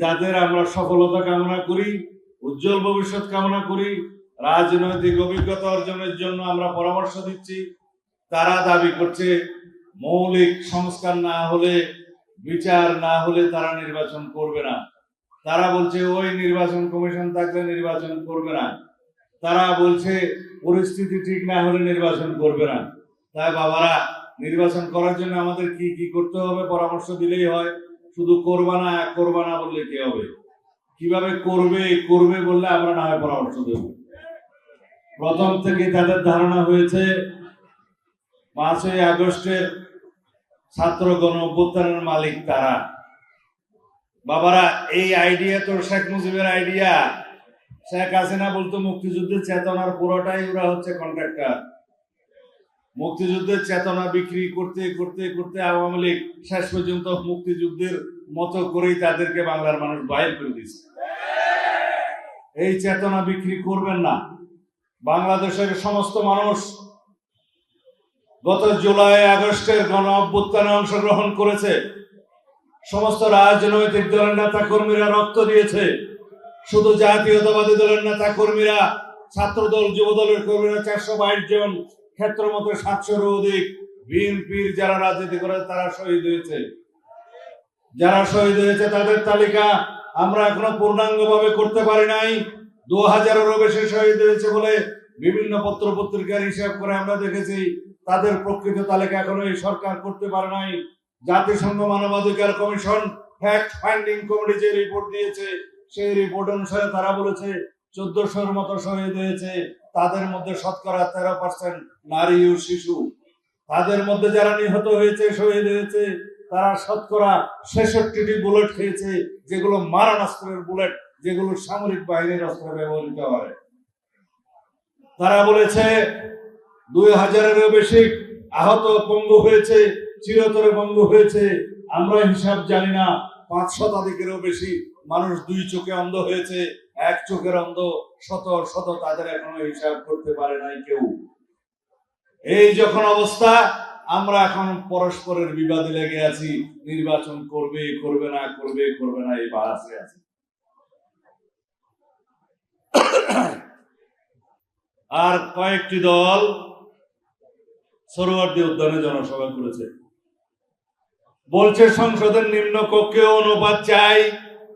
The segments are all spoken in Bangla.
যাদের আমরা সফলতা কামনা করি, উজ্জ্বল ভবিষ্যৎ কামনা করি, রাজনৈতিক অভিজ্ঞতা অর্জনের জন্য আমরা পরামর্শ দিচ্ছি, তারা দাবি করছে মৌলিক সংস্কার না হলে, বিচার না হলে তারা নির্বাচন করবে না। তারা বলছে, ওই নির্বাচন কমিশন থাকলে নির্বাচন করবে না। তারা বলছে, পরিস্থিতি ঠিক না হলে নির্বাচন করবে না। তাই বাবারা, নির্বাচন করার জন্য আমাদের কি কি করতে হবে পরামর্শ দিলেই হয়। শুধু করবা না করবা না বললে কি হবে? কীভাবে করবে করবে বললে আমরা না হয় পরামর্শ দেব। প্রথম থেকে তাদের ধারণা হয়েছে, পাঁচই আগস্টের ছাত্র গণ অভ্যুত্থানের মালিক তারা। বাবারা, এই আইডিয়া তো শেখ মুজিবের আইডিয়া শেখ হাসিনা বলতো, মুক্তিযুদ্ধের চেতনার পুরোটাই ওরা হচ্ছে কন্ট্রাক্টর মুক্তিযুদ্ধের চেতনা বিক্রি করতে করতে করতে আওয়ামী লীগ শেষ পর্যন্ত মুক্তিযুদ্ধের মতো করেই তাদেরকে বাংলার মানুষ বাইর করে দিচ্ছে এই চেতনা বিক্রি করবেন না। বাংলাদেশের সমস্ত মানুষ গত জুলাই, আগস্টের গণ অভ্যুত্থানে অংশগ্রহণ করেছে। সমস্ত রাজনৈতিক দলের নেতা কর্মীরা রক্ত দিয়েছে। শুধু জাতীয়তাবাদী দলের নেতা কর্মীরা ছাত্র দল যুব দলের কর্মীরা চারশো বাইশ জন ক্ষেত্র মতো সাতশোর অধিক বিএনপির যারা রাজনীতি করে তারা শহীদ হয়েছে। যারা শহীদ হয়েছে তাদের তালিকা আমরা এখনও পূর্ণাঙ্গ ভাবে করতে পারি নাই। দু হাজারেরও বেশি শহীদ হয়েছে বলে বিভিন্ন পত্র পত্রিকার হিসাব করে আমরা দেখেছি। তাদের প্রকৃত তালিকা এখনও এই সরকার করতে পারে নাই। জাতিসংঘ মানবাধিকার কমিশন ফ্যাক্ট ফাইন্ডিং কমিটি যে রিপোর্ট দিয়েছে, সেই রিপোর্ট অনুসারে তারা বলেছে, চোদ্দশোর মতো শহীদ হয়েছে। তাদের মধ্যে শতকরা তেরো পার্সেন্ট নারী ও শিশু। তাদের মধ্যে যারা নিহত হয়েছে, শহীদ হয়েছে, তারা শতকরা ছেষট্টিটি বুলেট খেয়েছে, যেগুলো মারণাস্ত্রের বুলেট, যেগুলো সামরিক বাহিনীর অস্ত্রে ব্যবহৃত হয়। তারা বলেছে, দুই হাজারেরও বেশি আহত পঙ্গু হয়েছে, চিরতরে পঙ্গু হয়েছে। আমরা হিসাব জানি না, পাঁচ শতাধিকেরও বেশি মানুষ দুই চোখে অন্ধ হয়েছে। এক চোখের অন্ধ শত শত তাদের এখনও হিসাব করতে পারে নাই কেউ। এই যখন অবস্থা, আমরা এখন পরস্পরের বিবাদে লেগে আছি। নির্বাচন করবে করবে না, করবে করবে না এই বাহাসে আছি। আর কয়েকটি দল সরোয়ার্দী উদ্যানে জনসভা করেছে। বলছে সংসদের নিম্ন কক্ষে অনুপাত চাই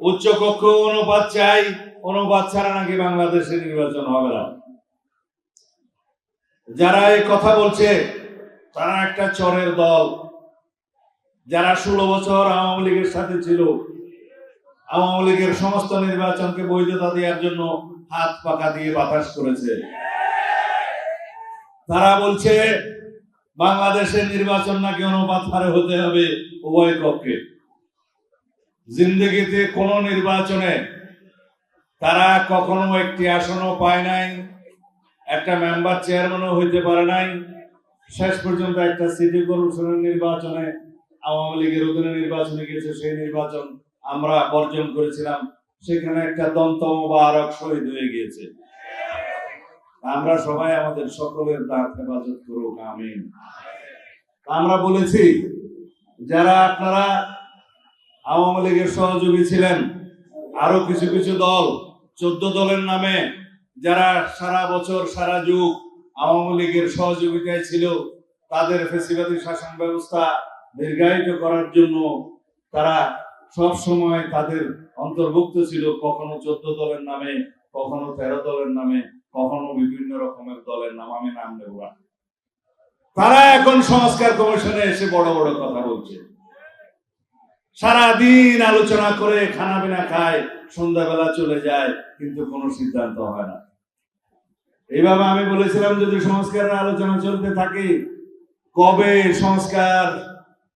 উচ্চ কক্ষে অনুপাত চাই অনুপাত ছাড়া নাকি বাংলাদেশে নির্বাচন হবে না? যারা এই কথা বলছে, তারা একটা চরের দল। যারা ষোলো বছর আওয়ামী লীগের সাথে ছিল, আওয়ামী লীগের সমস্ত নির্বাচনকে বৈধতা দেওয়ার জন্য হাত পাকা দিয়ে বাতাস করেছে। তারা বলছে বাংলাদেশের নির্বাচন নাকি অনুপাত হারে হতে হবে উভয় পক্ষে। জিন্দগিতে কোন নির্বাচনে তারা কখনো একটি আসনও পায় নাই, একটা মেম্বার চেয়ারম্যানও হইতে পারে নাই। শেষ পর্যন্ত একটা সিটি কর্পোরেশনের নির্বাচনে আওয়ামী লীগের অধীনে নির্বাচনে গেছে, সেই নির্বাচন আমরা বর্জন করেছিলাম। সেখানে একটা দন্ত মোবারক শহীদ হয়ে গিয়েছে। আমরা সবাই আমাদের সকলের দাঁত হেফাজত করুক, আমিন। আমরা বলেছি, যারা আপনারা আওয়ামী লীগের সহযোগী ছিলেন, আরও কিছু কিছু দল চোদ্দ দলের নামে যারা সারা বছর, সারা যুগ আওয়ামী লীগের সহযোগিতায় ছিল, তাদের ফেসিবাদী শাসন ব্যবস্থা দীর্ঘায়িত করার জন্য তারা সব সময় তাদের অন্তর্ভুক্ত ছিল। কখনো চোদ্দ দলের নামে, কখনো তেরো দলের নামে, কখনো বিভিন্ন রকমের দলের নাম। আমি নাম নেব না। তারা এখন সংস্কার কমিশনে এসে বড় বড় কথা বলছে। সারাদিন আলোচনা করে খানা পিনা খায়, সন্ধ্যাবেলা চলে যায়, কিন্তু কোনো সিদ্ধান্ত হয় না। এইভাবে আমি বলেছিলাম, যদি সংস্কারের আলোচনা চলতে থাকে, কবে সংস্কার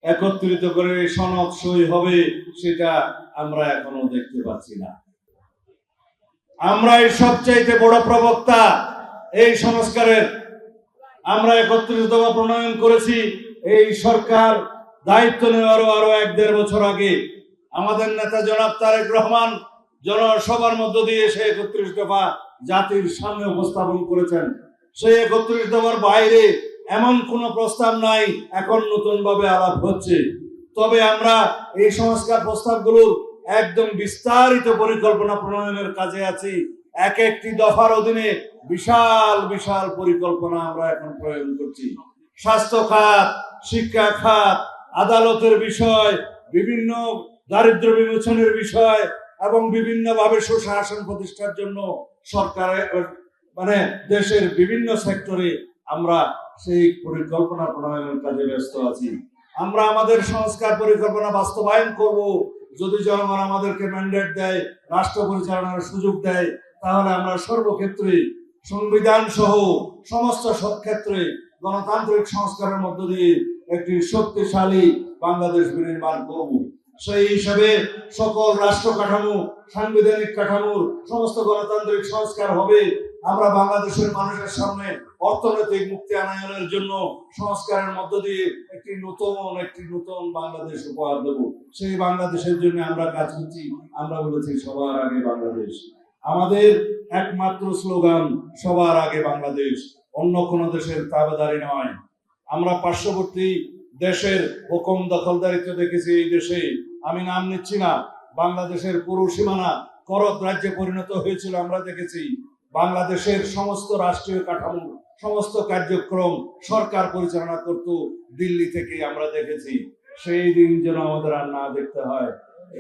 একত্রিত করে সনদ সই হবে, সেটা আমরা এখনও দেখতে পাচ্ছি না। আমরা এই সবচাইতে বড় প্রবক্তা এই সংস্কারের। আমরা একত্রিত প্রণয়ন করেছি, এই সরকার দায়িত্ব নেওয়ারও আরও এক দেড় বছর আগে আমাদের নেতা জনাব তারেক রহমান জনসভার মধ্য দিয়ে সে একত্রিশ দফা জাতির সামনে উপস্থাপন করেছেন। সেই একত্রিশ দফার বাইরে এমন কোন প্রস্তাব নাই, এখন নতুন ভাবে আলাপ হচ্ছে। তবে আমরা এই সংস্কার প্রস্তাবগুলোর একদম বিস্তারিত পরিকল্পনা প্রণয়নের কাজে আছি। এক একটি দফার অধীনে বিশাল বিশাল পরিকল্পনা আমরা এখন প্রয়োগ করছি। স্বাস্থ্য খাত, শিক্ষা খাত আদালতের বিষয়, বিভিন্ন দারিদ্র বিমোচনের বিষয় এবং বিভিন্ন ভাবে সুশাসন প্রতিষ্ঠার জন্য সরকারের মানে দেশের বিভিন্ন সেক্টরে আমরা সেই পরিকল্পনা প্রণয়নের কাজে ব্যস্ত আছি। আমরা আমাদের সংস্কার পরিকল্পনা বাস্তবায়ন করব। যদি জনগণ আমাদেরকে ম্যান্ডেট দেয়, রাষ্ট্র পরিচালনার সুযোগ দেয়, তাহলে আমরা সর্বক্ষেত্রে সংবিধান সহ সমস্ত সব ক্ষেত্রে গণতান্ত্রিক সংস্কারের মধ্য দিয়ে একটি শক্তিশালী বাংলাদেশ বিনির্মাণ করব। সেই হিসাবে সকল রাষ্ট্র কাঠামো, সাংবিধানিক কাঠামোর সমস্ত গণতান্ত্রিক সংস্কার হবে। আমরা বাংলাদেশের মানুষের সামনে অর্থনৈতিক মুক্তি আনায়নের জন্য সংস্কারের মধ্য দিয়ে একটি নতুন একটি নতুন বাংলাদেশ উপহার দেব। সেই বাংলাদেশের জন্য আমরা কাজ করছি। আমরা বলেছি, সবার আগে বাংলাদেশ। আমাদের একমাত্র স্লোগান, সবার আগে বাংলাদেশ। অন্য কোনো দেশের তাবেদারি নয়। আমরা পার্শ্ববর্তী দেশের হুকুম দখলদারিত্ব দেখেছি এই দেশে। আমি নাম নিচ্ছি না। বাংলাদেশের পুরো সীমানা করত রাজ্যে পরিণত হয়েছিল, আমরা দেখেছি। বাংলাদেশের সমস্ত রাষ্ট্রীয় কাঠামো, সমস্ত কার্যক্রম সরকার পরিচালনা করত, দিল্লি থেকে আমরা দেখেছি। সেই দিন যেন আমাদের আর না দেখতে হয়।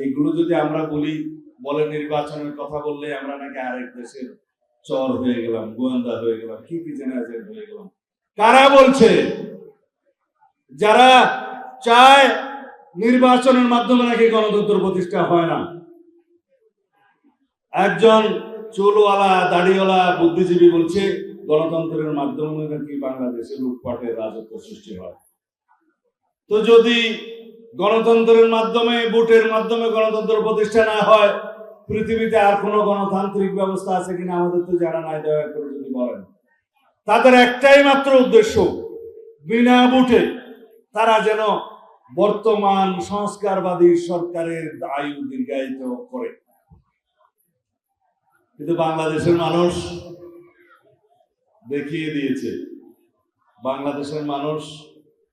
এইগুলো যদি আমরা বলি, বলে নির্বাচনের কথা বললে আমরা নাকি আরেক দেশের চর হয়ে গেলাম, গোয়েন্দা হয়ে গেলাম, কি কি জেনারেল হয়ে গেলাম। কারা বলছে? যারা চায় নির্বাচনের মাধ্যমে নাকি গণতন্ত্র প্রতিষ্ঠা হয় না। একজন চুলওয়ালা, দাড়িওয়ালা বুদ্ধিজীবী বলছে, গণতন্ত্রের মাধ্যমে নাকি বাংলাদেশে লুটপাটের রাজত্ব সৃষ্টি হয়। তো যদি গণতন্ত্রের মাধ্যমে, ভোটের মাধ্যমে গণতন্ত্র প্রতিষ্ঠা না হয়, পৃথিবীতে আর কোনো গণতান্ত্রিক ব্যবস্থা আছে কিনা আমাদের তো জানা নাই, দয়া করে যদি বলেন। তাদের একটাই মাত্র উদ্দেশ্য, বিনা ভোটে তারা যেন বর্তমান সংস্কারবাদী সরকারের আয়ু দীর্ঘায়িত করে। কিন্তু বাংলাদেশের মানুষ দেখিয়ে দিয়েছে, বাংলাদেশের মানুষ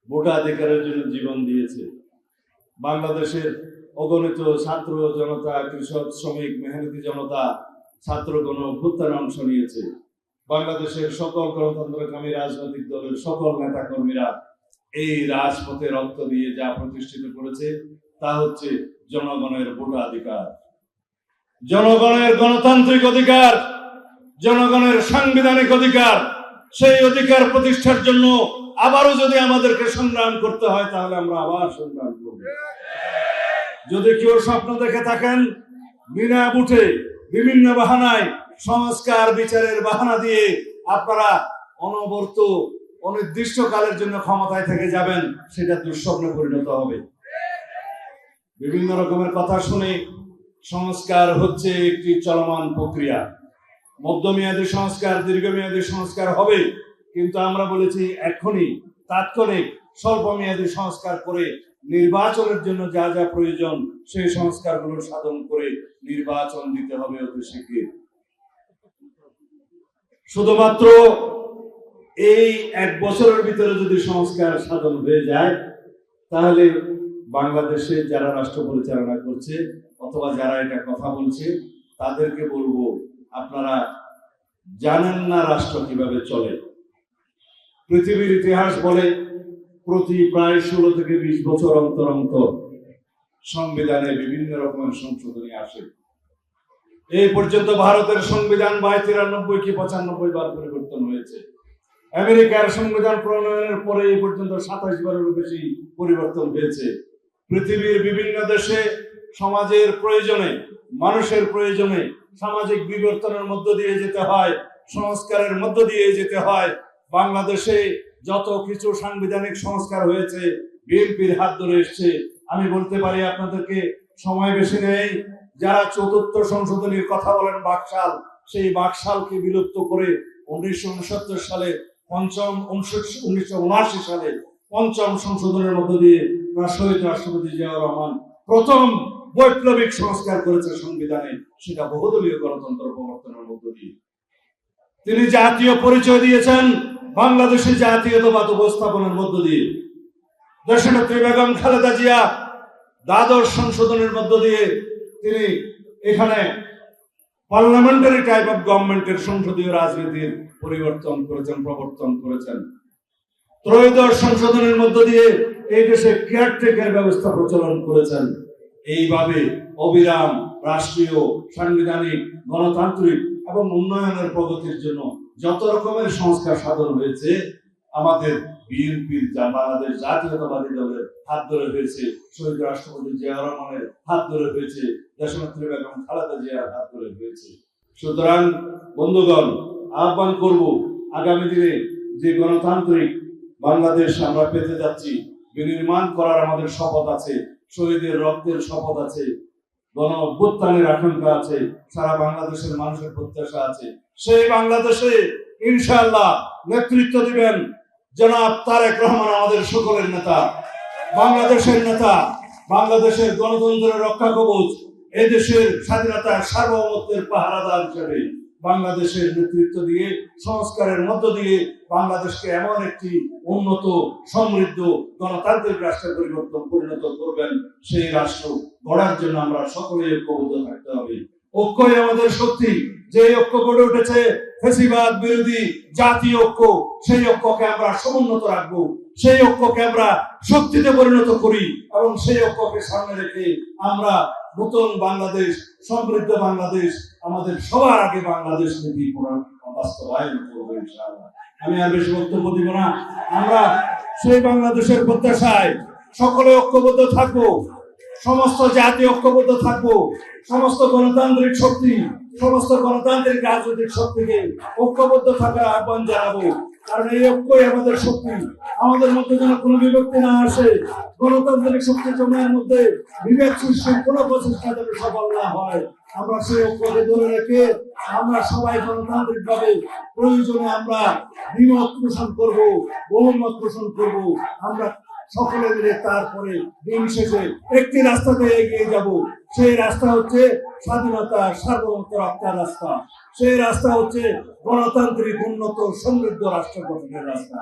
ভোটাধিকারের জন্য জীবন দিয়েছে। বাংলাদেশের অগণিত ছাত্র জনতা, কৃষক, শ্রমিক, মেহনতি জনতা ছাত্রগণ অভ্যুত্থানে অংশ নিয়েছে। বাংলাদেশের সকল গণতন্ত্রকামী রাজনৈতিক দলের সকল নেতা কর্মীরা এই রাজপথে রক্ত দিয়ে যা প্রতিষ্ঠিত করেছে, তা হচ্ছে জনগণের ভোটাধিকার। জনগণের গণতান্ত্রিক অধিকার, জনগণের সাংবিধানিক অধিকার, সেই অধিকার প্রতিষ্ঠার জন্য আবারও যদি আমাদেরকে সংগ্রাম করতে হয়, তাহলে আমরা আবার সংগ্রাম করব। যদি কেউ স্বপ্ন দেখে থাকেন, বিনা বুটে, বিভিন্ন বাহানায় সংস্কার বিচারের বাহানা দিয়ে আপনারা অনবর্ত অনির্দিষ্ট কালের জন্য ক্ষমতায় থেকে যাবেন, সেটা দুঃস্বপ্নে পরিণত হবে। বিভিন্ন রকমের কথা শুনে সংস্কার হচ্ছে একটি চলমান প্রক্রিয়া। মধ্যমেয়াদী সংস্কার, দীর্ঘমেয়াদী সংস্কার হবে, কিন্তু আমরা বলেছি এখনই তাৎক্ষণিক স্বল্প মেয়াদী সংস্কার করে নির্বাচনের জন্য যা যা প্রয়োজন, সেই সংস্কারগুলো সাধন করে নির্বাচন দিতে হবে অতি শীঘ্র শুধুমাত্র এই এক বছরের ভিতরে যদি সংস্কার সাধন হয়ে যায়, তাহলে বাংলাদেশে যারা রাষ্ট্র পরিচালনা করছে অথবা যারা এটা কথা বলছে, তাদেরকে বলব, আপনারা জানেন না রাষ্ট্র কীভাবে চলে। পৃথিবীর ইতিহাস বলে প্রতি প্রায় ষোলো থেকে বিশ বছর অন্তর অন্তর সংবিধানে বিভিন্ন রকমের সংশোধনী আসে। এই পর্যন্ত ভারতের সংবিধান বাই তিরানব্বই কি পঁচানব্বই বার পরিবর্তন হয়েছে। আমেরিকার সংবিধান প্রণয়নের পরে এই পর্যন্ত সাতাশ বারেরও বেশি পরিবর্তন হয়েছে। পৃথিবীর বিভিন্ন দেশে সমাজের প্রয়োজনে, মানুষের প্রয়োজনে সামাজিক বিবর্তনের মধ্য দিয়ে যেতে হয়, সংস্কারের মধ্য দিয়ে যেতে হয়। বাংলাদেশে যত কিছু সাংবিধানিক সংস্কার হয়েছে, বিএনপির হাত ধরে এসছে। আমি বলতে পারি আপনাদেরকে, সময় বেশি নেই। যারা চতুর্থ সংশোধনীর কথা বলেন বাকশাল, সেই বাকশালকে বিলুপ্ত করে উনিশশো উনসত্তর সালে পঞ্চম উনিশশো উনআশি সালে পঞ্চম সংশোধনের মধ্য দিয়ে শহীদ রাষ্ট্রপতি জিয়াউর রহমান প্রথম বৈপ্লবিক সংস্কার করেছে সংবিধানে। সেটা বহুদলীয় গণতন্ত্র প্রবর্তনের মধ্য দিয়ে। তিনি জাতীয় পরিচয় দিয়েছেন বাংলাদেশে জাতীয়তাবাদ উপস্থাপনের মধ্য দিয়ে। দেশনেত্রী বেগম খালেদা জিয়া দ্বাদশ সংশোধনের মধ্য দিয়ে তিনি এখানে পার্লামেন্টারি টাইপ অফ গভর্নমেন্টের সংসদীয় রাজনীতির পরিবর্তন করেছেন, প্রবর্তন করেছেন। ত্রয়োদশ সংশোধনের মধ্য দিয়ে এই দেশে কেয়ারটেকার ব্যবস্থা প্রচলন করেছেন। এইভাবে অবিরাম রাষ্ট্রীয়, সাংবিধানিক, গণতান্ত্রিক এবং উন্নয়নের প্রগতির জন্য যত রকমের সংস্কার সাধন হয়েছে, আমাদের বিএনপির যা বাংলাদেশ জাতীয়তাবাদী দলের হাত ধরে হয়েছে, শহীদ রাষ্ট্রপতি জিয়া রহমানের হাত ধরে হয়েছে বেগম খালেদা জিয়ার হাত ধরে হয়েছে। সুতরাং, বন্ধুগণ, আহ্বান করব, আগামী দিনে যে গণতান্ত্রিক বাংলাদেশ আমরা পেতে যাচ্ছি, বিনির্মাণ করার আমাদের শপথ আছে, শহীদের রক্তের শপথ আছে, গণ অভ্যুত্থানের আকাঙ্ক্ষা আছে, সারা বাংলাদেশের মানুষের প্রত্যাশা আছে। সেই বাংলাদেশে ইনশাআল্লাহ নেতৃত্ব দিবেন জনাব তারেক রহমান আমাদের সকলের নেতা, বাংলাদেশের নেতা, বাংলাদেশের গণতন্ত্রের রক্ষা কবচ, এদেশের স্বাধীনতার সার্বভৌমত্বের পাহারাদার হিসেবে বাংলাদেশের নেতৃত্ব দিয়ে, সংস্কারের মধ্য দিয়ে বাংলাদেশকে এমন একটি উন্নত, সমৃদ্ধ গণতান্ত্রিক রাষ্ট্রে পরিবর্তন পরিণত করবেন সেই রাষ্ট্র গড়ার জন্য আমরা সকলেই ঐক্যবদ্ধ থাকতে হবে। ঐক্যই আমাদের শক্তি। যে ঐক্য গড়ে উঠেছে ফেসিবাদ বিরোধী জাতীয় ঐক্য, সেই ঐক্যকে আমরা সমুন্নত রাখব। সেই ঐক্যকে আমরা শক্তিতে পরিণত করি এবং সেই ঐক্যকে সামনে রেখে আমরা নতুন বাংলাদেশ, সমৃদ্ধ বাংলাদেশ, আমাদের সবার আগে বাংলাদেশ নীতি বাস্তবায়ন করব ইনশাআল্লাহ। আমি আর বেশি বক্তব্য দিব না। আমরা সেই বাংলাদেশের প্রত্যাশায় সকলে ঐক্যবদ্ধ থাকব। সমস্ত জাতি ঐক্যবদ্ধ থাকব। সমস্ত গণতান্ত্রিক শক্তি সমস্ত গণতান্ত্রিক রাজনৈতিক শক্তিকে ঐক্যবদ্ধ থাকার আহ্বান জানাব। কারণ এই ঐক্যই আমাদের শক্তি। আমাদের মধ্যে যেন কোনো বিভক্তি না আসে, গণতান্ত্রিক শক্তি জমের মধ্যে বিভেদ সৃষ্টির কোনো প্রচেষ্টা যেন সফল না হয়। আমরা সেই ঐক্যকে ধরে রেখে আমরা সবাই গণতান্ত্রিক ভাবে প্রয়োজনে আমরা দ্বিমত পোষণ করব, বহুমত পোষণ করব। আমরা সকলে মিলে তারপরে দিন শেষে একটি রাস্তাতে এগিয়ে যাব। সেই রাস্তা হচ্ছে স্বাধীনতা সার্বভৌমত্ব রক্ষার রাস্তা। সেই রাস্তা হচ্ছে গণতান্ত্রিক উন্নত সমৃদ্ধ রাষ্ট্র গঠনের রাস্তা।